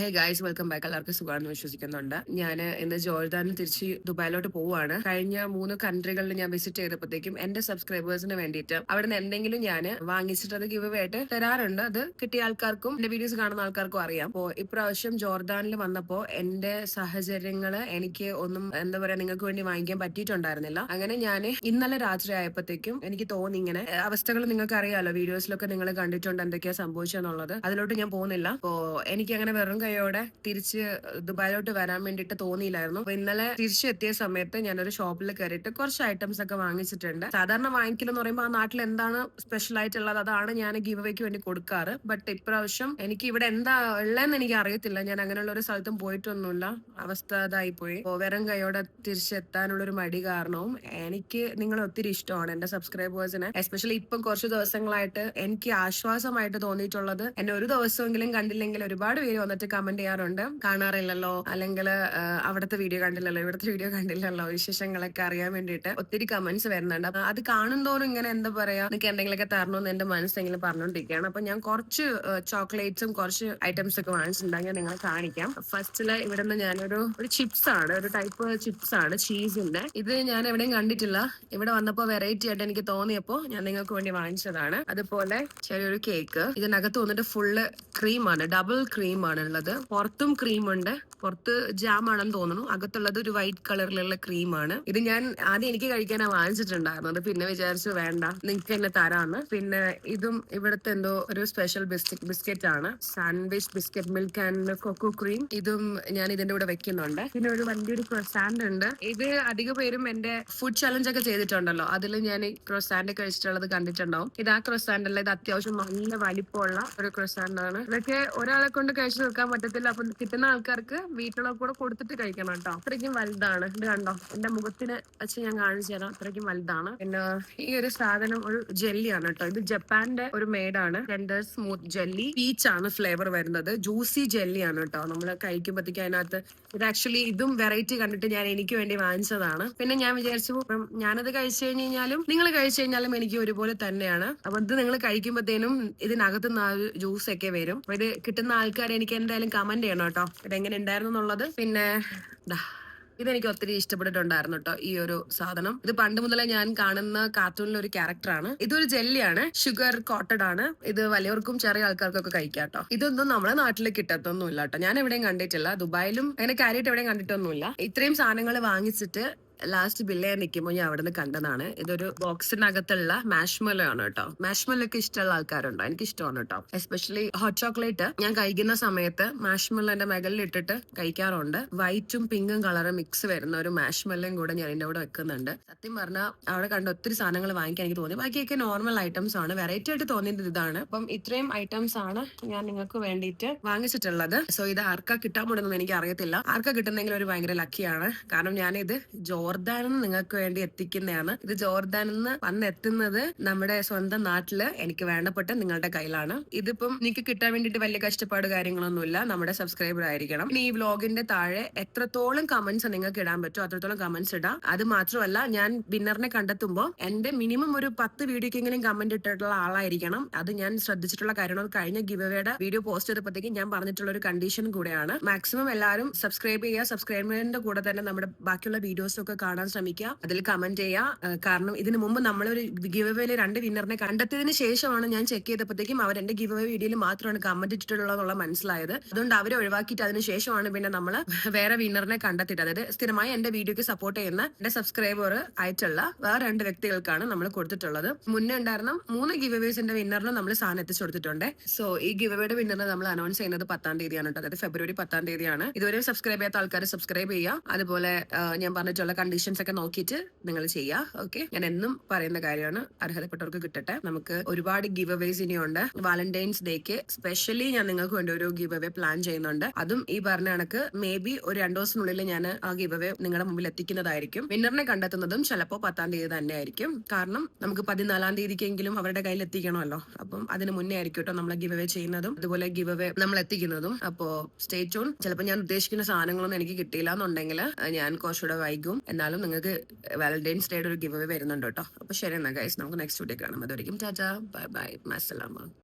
Hey guys welcome back എല്ലാവർക്കും സുഖമാണെന്ന് വിശ്വസിക്കുന്നുണ്ട്. ഞാൻ ഇന്ന് ജോർദാനിൽ തിരിച്ച് ദുബായിലോട്ട് പോവുകയാണ്. കഴിഞ്ഞ മൂന്ന് കൺട്രികളിൽ ഞാൻ വിസിറ്റ് ചെയ്തപ്പോഴത്തേക്കും എന്റെ സബ്സ്ക്രൈബേഴ്സിന് വേണ്ടിയിട്ട് അവിടെ നിന്ന് എന്തെങ്കിലും ഞാൻ വാങ്ങിച്ചിട്ട് അത് ഗിവ് ആയിട്ട് തരാറുണ്ട്. അത് കിട്ടിയ ആൾക്കാർക്കും എന്റെ വീഡിയോസ് കാണുന്ന ആൾക്കാർക്കും അറിയാം. അപ്പോൾ ഇപ്രാവശ്യം ജോർദാനിൽ വന്നപ്പോൾ എന്റെ സാഹചര്യങ്ങൾ എനിക്ക് ഒന്നും എന്താ പറയാ നിങ്ങൾക്ക് വേണ്ടി വാങ്ങിക്കാൻ പറ്റിയിട്ടുണ്ടായിരുന്നില്ല. അങ്ങനെ ഞാൻ ഇന്നലെ രാത്രി ആയപ്പോഴത്തേക്കും എനിക്ക് തോന്നി ഇങ്ങനെ അവസ്ഥകൾ നിങ്ങൾക്ക് അറിയാലോ വീഡിയോസിലൊക്കെ നിങ്ങൾ കണ്ടിട്ടുണ്ട് എന്തൊക്കെയാ സംഭവിച്ചെന്നുള്ളത് അതിലോട്ട് ഞാൻ പോകുന്നില്ല. അപ്പോ എനിക്ക് അങ്ങനെ വെറും കൈയോടെ തിരിച്ച് ദുബായിലോട്ട് വരാൻ വേണ്ടിട്ട് തോന്നിയില്ലായിരുന്നു. അപ്പൊ ഇന്നലെ തിരിച്ചെത്തിയ സമയത്ത് ഞാനൊരു ഷോപ്പിൽ കയറിയിട്ട് കുറച്ച് ഐറ്റംസ് ഒക്കെ വാങ്ങിച്ചിട്ടുണ്ട്. സാധാരണ വാങ്ങിക്കലെന്ന് പറയുമ്പോൾ ആ നാട്ടിൽ എന്താണ് സ്പെഷ്യൽ ആയിട്ടുള്ളത് അതാണ് ഞാൻ ഗീവ് വേക്ക് വേണ്ടി കൊടുക്കാറ്. ബട്ട് ഇപ്രാവശ്യം എനിക്ക് ഇവിടെ എന്താ ഉള്ളതെന്ന് എനിക്ക് അറിയത്തില്ല. ഞാൻ അങ്ങനെയുള്ള ഒരു സ്ഥലത്തും പോയിട്ടൊന്നുമില്ല. അവസ്ഥ ഇതായി പോയി വെറും കൈയോടെ തിരിച്ചെത്താനുള്ള ഒരു മടി കാരണവും എനിക്ക് നിങ്ങൾ ഒത്തിരി ഇഷ്ടമാണ് എന്റെ സബ്സ്ക്രൈബേഴ്സിനെ എസ്പെഷ്യലി ഇപ്പം കുറച്ച് ദിവസങ്ങളായിട്ട് എനിക്ക് ആശ്വാസമായിട്ട് തോന്നിയിട്ടുള്ളത് എന്നെ ഒരു ദിവസമെങ്കിലും കണ്ടില്ലെങ്കിൽ ഒരുപാട് പേര് വന്നിട്ട് കമന്റ് ചെയ്യാറുണ്ട്. കാണാറില്ലല്ലോ. അല്ലെങ്കിൽ അവിടുത്തെ വീഡിയോ കണ്ടില്ലല്ലോ ഇവിടുത്തെ വീഡിയോ കണ്ടില്ലല്ലോ വിശേഷങ്ങളൊക്കെ അറിയാൻ വേണ്ടിയിട്ട് ഒത്തിരി കമന്റ്സ് വരുന്നുണ്ട്. അത് കാണുന്തോറും ഇങ്ങനെ എന്താ പറയാ എനിക്ക് എന്തെങ്കിലുമൊക്കെ തരണമെന്ന് എന്റെ മനസ്സെങ്കിലും പറഞ്ഞുകൊണ്ടിരിക്കുകയാണ് അപ്പൊ ഞാൻ കുറച്ച് ചോക്ലേറ്റ്സും കുറച്ച് ഐറ്റംസ് ഒക്കെ വാങ്ങിച്ചിട്ടുണ്ടെങ്കിൽ നിങ്ങൾ കാണിക്കാം. ഫസ്റ്റിൽ ഇവിടെ നിന്ന് ഞാനൊരു ഒരു ചിപ്സ് ആണ് ഒരു ടൈപ്പ് ചിപ്സ് ആണ് ചീസിന്റെ ഇത് ഞാൻ എവിടെയും കണ്ടിട്ടില്ല. ഇവിടെ വന്നപ്പോ വെറൈറ്റി ആയിട്ട് എനിക്ക് തോന്നിയപ്പോ ഞാൻ നിങ്ങൾക്ക് വേണ്ടി വാങ്ങിച്ചതാണ്. അതുപോലെ ചെറിയൊരു കേക്ക് ഇതിനകത്ത് വന്നിട്ട് ഫുള്ള് ക്രീമാണ് ഡബിൾ ക്രീമാണ് ഉള്ളത്. പുറത്തും ക്രീം ഉണ്ട്. പുറത്ത് ജാം ആണെന്ന് തോന്നുന്നു. അകത്തുള്ളത് ഒരു വൈറ്റ് കളറിലുള്ള ക്രീമാണ് ഇത് ഞാൻ ആദ്യം എനിക്ക് കഴിക്കാനാ വാങ്ങിച്ചിട്ടുണ്ടായിരുന്നത്. പിന്നെ വിചാരിച്ചു വേണ്ട നിങ്ങൾക്ക് തന്നെ തരാന്ന്. പിന്നെ ഇതും ഇവിടുത്തെ എന്തോ ഒരു സ്പെഷ്യൽ ബിസ്ക്കറ്റ് ബിസ്ക്കറ്റ് ആണ്. Sandwich biscuit milk and cocoa cream ഇതും ഞാൻ ഇതിന്റെ കൂടെ വെക്കുന്നുണ്ട്. പിന്നെ ഒരു വലിയൊരു ക്രൊസാൻഡ് ഉണ്ട്. ഇത് അധിക പേരും എന്റെ ഫുഡ് ചലഞ്ച് ഒക്കെ ചെയ്തിട്ടുണ്ടല്ലോ. അതിൽ ഞാൻ ഈ ക്രൊസാൻഡ് കഴിച്ചിട്ടുള്ളത് കണ്ടിട്ടുണ്ടാവും. ഇത് ആ ക്രൊസാൻഡ് അല്ല ഇത് അത്യാവശ്യം നല്ല വലിപ്പമുള്ള ഒരു ക്രൊസാൻഡ് ആണ്. ഇതൊക്കെ ഒരാളെ കൊണ്ട് കഴിച്ചു തീർക്കാൻ പറ്റത്തില്ല. അപ്പൊ കിട്ടുന്ന ആൾക്കാർക്ക് വീട്ടിലൊക്കെ കൂടെ കൊടുത്തിട്ട് കഴിക്കണം കേട്ടോ. അത്രയ്ക്കും വലുതാണ്. ഇത് കണ്ടോ? എന്റെ മുഖത്തിന് വെച്ച് ഞാൻ കാണിച്ചു തരാം. അത്രയ്ക്കും വലുതാണ്. പിന്നെ ഈ ഒരു സാധനം ഒരു ജെല്ലിയാണ് കേട്ടോ. ഇത് ജപ്പാന്റെ ഒരു മേഡാണ് രണ്ട് സ്മൂത്ത് ജെല്ലി. പീച്ച് ആണ് ഫ്ലേവർ വരുന്നത്. ജ്യൂസി ജെല്ലിയാണ് കേട്ടോ. നമ്മൾ കഴിക്കുമ്പോഴത്തേക്ക് അതിനകത്ത് ഇത് ആക്ച്വലി ഇതും വെറൈറ്റി കണ്ടിട്ട് ഞാൻ എനിക്ക് വേണ്ടി വാങ്ങിച്ചതാണ്. പിന്നെ ഞാൻ വിചാരിച്ചു ഇപ്പം ഞാനത് കഴിച്ചു കഴിഞ്ഞ് കഴിഞ്ഞാലും നിങ്ങൾ കഴിച്ചു കഴിഞ്ഞാലും എനിക്ക് ഒരുപോലെ തന്നെയാണ്. അപ്പൊ ഇത് നിങ്ങൾ കഴിക്കുമ്പോഴത്തേനും ഇതിനകത്തുനിന്ന് ആ ജ്യൂസ് ഒക്കെ വരും. അപ്പൊ ഇത് കിട്ടുന്ന ആൾക്കാർ എനിക്ക് എന്തായാലും കമന്റ് ചെയ്യണം കേട്ടോ. എങ്ങനെ ഉണ്ടായിരുന്നു എന്നുള്ളത്. പിന്നെ ഇതെനിക്ക് ഒത്തിരി ഇഷ്ടപ്പെട്ടിട്ടുണ്ടായിരുന്നു കേട്ടോ ഈ ഒരു സാധനം. ഇത് പണ്ട് മുതലേ ഞാൻ കാണുന്ന കാർട്ടൂണിലെ ഒരു ക്യാരക്ടറാണ് ഇതൊരു ജെല്ലിയാണ്. ഷുഗർ കോട്ടഡ് ആണ്. ഇത് വലിയവർക്കും ചെറിയ ആൾക്കാർക്കൊക്കെ കഴിക്കാം കേട്ടോ. ഇതൊന്നും നമ്മുടെ നാട്ടിൽ കിട്ടത്തൊന്നുമില്ല കേട്ടോ. ഞാൻ എവിടെയും കണ്ടിട്ടില്ല. ദുബായിലും അങ്ങനെ കാര്യമായിട്ട് എവിടെയും കണ്ടിട്ടൊന്നുമില്ല. ഇത്രയും സാധനങ്ങൾ വാങ്ങിച്ചിട്ട് ലാസ്റ്റ് ബില്ല് നിൽക്കുമ്പോൾ ഞാൻ അവിടെ നിന്ന് കണ്ടതാണ്. ഇതൊരു ബോക്സിനകത്തുള്ള മാഷ്മലോ ആണ് കേട്ടോ. മാഷ്മലോ ഒക്കെ ഇഷ്ടമുള്ള ആൾക്കാരുണ്ടോ? എനിക്ക് ഇഷ്ടമാണ് കേട്ടോ. എസ്പെഷ്യലി ഹോട്ട് ചോക്ലേറ്റ് ഞാൻ കഴിക്കുന്ന സമയത്ത് മാഷ്മലോ എന്റെ മെകളിൽ ഇട്ടിട്ട് കഴിക്കാറുണ്ട് വൈറ്റും പിങ്കും കളറും മിക്സ് വരുന്ന ഒരു മാഷ്മലയും കൂടെ ഞാൻ എന്റെ കൂടെ വെക്കുന്നുണ്ട്. സത്യം പറഞ്ഞാൽ അവിടെ കണ്ട ഒത്തിരി സാധനങ്ങൾ വാങ്ങിക്കാൻ എനിക്ക് തോന്നി. ബാക്കിയൊക്കെ നോർമൽ ഐറ്റംസ് ആണ്. വെറൈറ്റി ആയിട്ട് തോന്നിയത് ഇതാണ്. അപ്പം ഇത്രയും ഐറ്റംസ് ആണ് ഞാൻ നിങ്ങൾക്ക് വേണ്ടിയിട്ട് വാങ്ങിച്ചിട്ടുള്ളത്. സോ ഇത് ആർക്കാ കിട്ടാൻ പോണെന്ന് എനിക്ക് അറിയത്തില്ല ആർക്കാ കിട്ടുന്നെങ്കിൽ ഒരു ഭയങ്കര ലക്കിയാണ് കാരണം ഞാനിത് ജോർദാനിൽ നിങ്ങൾക്ക് വേണ്ടി എത്തിക്കുന്നതാണ്. ഇത് ജോർദാനിൽ നിന്ന് വന്നെത്തുന്നത് നമ്മുടെ സ്വന്തം നാട്ടിൽ എനിക്ക് വേണ്ടപ്പെട്ട നിങ്ങളുടെ കയ്യിലാണ്. ഇതിപ്പം നിങ്ങൾക്ക് കിട്ടാൻ വേണ്ടിയിട്ട് വലിയ കഷ്ടപ്പാട് കാര്യങ്ങളൊന്നുമില്ല. നമ്മുടെ സബ്സ്ക്രൈബർ ആയിരിക്കണം. ഇനി ഈ വ്ലോഗിന്റെ താഴെ എത്രത്തോളം കമന്റ്സ് നിങ്ങൾക്ക് ഇടാൻ പറ്റുമോ അത്രത്തോളം കമന്റ്സ് ഇടാം. അത് മാത്രമല്ല ഞാൻ വിന്നറിനെ കണ്ടെത്തുമ്പോൾ എന്റെ മിനിമം ഒരു പത്ത് വീഡിയോക്കെങ്കിലും കമന്റ് ഇട്ടിട്ടുള്ള ആളായിരിക്കണം. അത് ഞാൻ ശ്രദ്ധിച്ചിട്ടുള്ള കാര്യങ്ങൾ കഴിഞ്ഞ ഗിവവേയുടെ വീഡിയോ പോസ്റ്റ് ചെയ്തപ്പോഴത്തേക്ക് ഞാൻ പറഞ്ഞിട്ടുള്ള ഒരു കണ്ടീഷൻ കൂടെയാണ്. മാക്സിമം എല്ലാവരും സബ്സ്ക്രൈബ് ചെയ്യുക. സബ്സ്ക്രൈബറിന്റെ കൂടെ തന്നെ നമ്മുടെ ബാക്കിയുള്ള വീഡിയോസ് ഒക്കെ കാണാൻ ശ്രമിക്കുക. അതിൽ കമന്റ് ചെയ്യുക. കാരണം ഇതിനു മുമ്പ് നമ്മളൊരു ഗിവ് ഗിവവേയിൽ രണ്ട് വിന്നറിനെ കണ്ടെത്തിയതിന് ശേഷമാണ് ഞാൻ ചെക്ക് ചെയ്തപ്പോഴത്തേക്കും അവർ എന്റെ ഗിവ് അവേ വീഡിയോയിൽ മാത്രമാണ് കമന്റ് ഇട്ടിട്ടുള്ളതെന്നുള്ള മനസ്സിലായത്. അതുകൊണ്ട് അവരെ ഒഴിവാക്കിയിട്ട് അതിന് ശേഷമാണ് പിന്നെ നമ്മൾ വേറെ വിന്നറിനെ കണ്ടെത്തിയിട്ട് അതായത് സ്ഥിരമായി എന്റെ വീഡിയോക്ക് സപ്പോർട്ട് ചെയ്യുന്ന എന്റെ സബ്സ്ക്രൈബർ ആയിട്ടുള്ള വേറെ രണ്ട് വ്യക്തികൾക്കാണ് നമ്മൾ കൊടുത്തിട്ടുള്ളത്. മുന്നേ ഉണ്ടായിരുന്ന മൂന്ന് ഗിവ് അവേസിന്റെ വിന്നറിനും നമ്മൾ സാധനം എത്തിച്ചു കൊടുത്തിട്ടുണ്ട്. സോ ഈ ഗിവ് ഗിവവേയുടെ വിന്നറിനെ നമ്മൾ അനൗൺസ് ചെയ്യുന്നത് പത്താം തീയതിയാണ് കേട്ടോ. അതായത് ഫെബ്രുവരി പത്താം തീയതിയാണ്. ഇതുവരെ സബ്സ്ക്രൈബ് ചെയ്യാത്ത ആൾക്കാർ സബ്സ്ക്രൈബ് ചെയ്യുക. അതുപോലെ ഞാൻ പറഞ്ഞിട്ടുള്ള കണ്ടീഷൻസ് ഒക്കെ നോക്കിയിട്ട് നിങ്ങൾ ചെയ്യുക ഓക്കെ ഞാൻ എന്നും പറയുന്ന കാര്യമാണ് അർഹതപ്പെട്ടവർക്ക് കിട്ടട്ടെ. നമുക്ക് ഒരുപാട് ഗിവ് അവേസ് ഇനിയുണ്ട്. വാലന്റൈൻസ് ഡേക്ക് സ്പെഷ്യലി ഞാൻ നിങ്ങൾക്ക് വേണ്ടി ഒരു ഗിവ് അവേ പ്ലാൻ ചെയ്യുന്നുണ്ട്. അതും ഈ പറഞ്ഞ കണക്ക് മേ ബി ഒരു രണ്ടു ദിവസത്തിനുള്ളിൽ ഞാൻ ആ ഗിവ് അവേ നിങ്ങളുടെ മുമ്പിൽ എത്തിക്കുന്നതായിരിക്കും. വിന്നറിനെ കണ്ടെത്തുന്നതും ചിലപ്പോൾ പത്താം തീയതി തന്നെ ആയിരിക്കും കാരണം നമുക്ക് പതിനാലാം തീയതിക്കെങ്കിലും അവരുടെ കയ്യിൽ എത്തിക്കണമല്ലോ. അപ്പം അതിന് മുന്നേ ആയിരിക്കും കേട്ടോ നമ്മൾ ഗിവ് അവേ ചെയ്യുന്നതും അതുപോലെ ഗിവ് അവേ നമ്മൾ എത്തിക്കുന്നതും. അപ്പോ സ്റ്റേ ട്യൂൺ ചിലപ്പോൾ ഞാൻ ഉദ്ദേശിക്കുന്ന സാധനങ്ങളൊന്നും എനിക്ക് കിട്ടിയില്ല എന്നുണ്ടെങ്കിൽ ഞാൻ കുറച്ചുകൂടെ വൈകും. എന്നാലും നിങ്ങൾക്ക് വാലന്റൈൻസ് ഡേയുടെ ഒരു ഗിവ് അവേ വരുന്നുണ്ട് കേട്ടോ. അപ്പൊ ശരി എന്നാ ഗൈസ് നമുക്ക് നെക്സ്റ്റ് വീഡിയോ കാണാം. അതുവരെയും ടാറ്റാ. Bye bye മസ്സലാമ